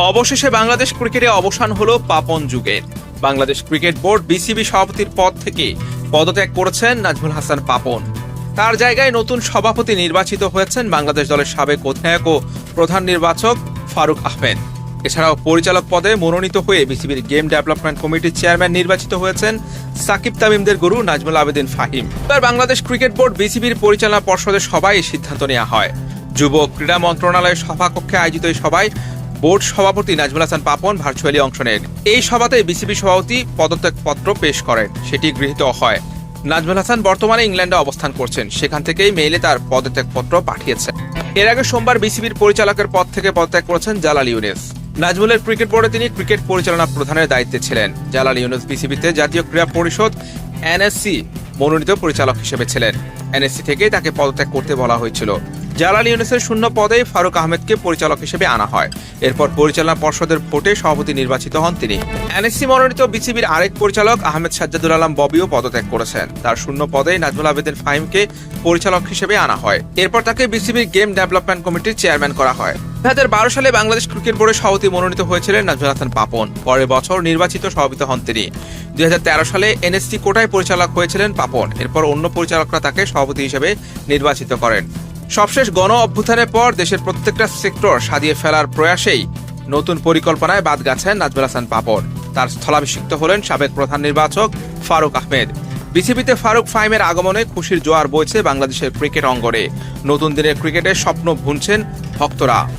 অবশেষে বাংলাদেশ ক্রিকেটে অবসান হলো পাপন যুগের বাংলাদেশ ক্রিকেট বোর্ড বিসিবি সভাপতির পদ থেকে পদত্যাগ করেছেন নাজমুল হাসান পাপন। তার জায়গায় নতুন সভাপতি নির্বাচিত হয়েছেন বাংলাদেশ দলের সাবেক অধিনায়ক ও প্রধান নির্বাচক ফারুক আহমেদ। এছাড়াও পরিচালক পদে মনোনীত হয়ে বিসিবির গেম ডেভেলপমেন্ট কমিটির চেয়ারম্যান নির্বাচিত হয়েছেন সাকিব তামিমদের গুরু নাজমুল আবেদিন ফাহিম। এবার বাংলাদেশ ক্রিকেট বোর্ড বিসিবির পরিচালনা পর্ষদের এই সিদ্ধান্ত নেওয়া হয়। যুব ক্রীড়া মন্ত্রণালয়ের সভাকক্ষে আয়োজিত এই সভায় বোর্ড সভাপতি নাজমুল হাসান পাপন ভার্চুয়ালি অংশ নেন। এই সভাতে বিসিবি সভাপতি পদত্যাগপত্র পেশ করেন। সেটি গৃহীত হয়। নাজমুল হাসান বর্তমানে ইংল্যান্ডে অবস্থান করছেন। সেখান থেকেই মেইলে তার পদত্যাগপত্র পাঠিয়েছেন। এর আগে সোমবার বিসিবির পরিচালকের পদ থেকে পদত্যাগ করেছেন জালাল ইউনেস। নাজমুলের ক্রিকেট বোর্ডে তিনি ক্রিকেট পরিচালনা প্রধানের দায়িত্বে ছিলেন। জালাল ইউনুস বিসিবিতে জাতীয় ক্রীড়া পরিষদ এনএসসি মনোনীত পরিচালক হিসেবে ছিলেন। এনএসসি থেকেই তাকে পদত্যাগ করতে বলা হয়েছিল। জালাল ইউনুসের শূন্য পদে ফারুক আহমেদকে পরিচালক হিসেবে আনা হয়। এরপর পরিচালনা পর্ষদের ভোটে সভাপতি নির্বাচিত হন তিনি। এনএসসি মনোনীত বিসিবির আরেক পরিচালক আহমেদ সাজ্জাদুল আলম ববিও পদত্যাগ করেছেন। তার শূন্য পদে নাজমুল আবেদিন ফাহিমকে পরিচালক হিসেবে আনা হয়। এরপর তাকে বিসিবির গেম ডেভেলপমেন্ট কমিটির চেয়ারম্যান করা হয়। দুই বারো সালে বাংলাদেশ ক্রিকেট বোর্ডের সভাপতি মনোনীত হয়েছিলেন নাজমুল হাসান পাপন। পরের বছর নির্বাচিত সভাপতি হন তিনি। দুই হাজার তেরো সালে এনএসসি কোটায় পরিচালক হয়েছিলেন পাপন। এরপর অন্য পরিচালকরা তাকে সভাপতি হিসেবে নির্বাচিত করেন। সবশেষ গণ অভ্যুত্থানের পর দেশের প্রত্যেকটা সেক্টর সাজিয়ে ফেলার প্রয়াসেই নতুন পরিকল্পনায় বাদ গাছেন নাজমুল হাসান পাপন। তার স্থলাভিষিক্ত হলেন সাবেক প্রধান নির্বাচক ফারুক আহমেদ। বিসিবিতে ফারুক ফাইমের আগমনে খুশির জোয়ার বইছে বাংলাদেশের ক্রিকেট অঙ্গনে। নতুন দিনের ক্রিকেটের স্বপ্ন ভুনছেন ভক্তরা।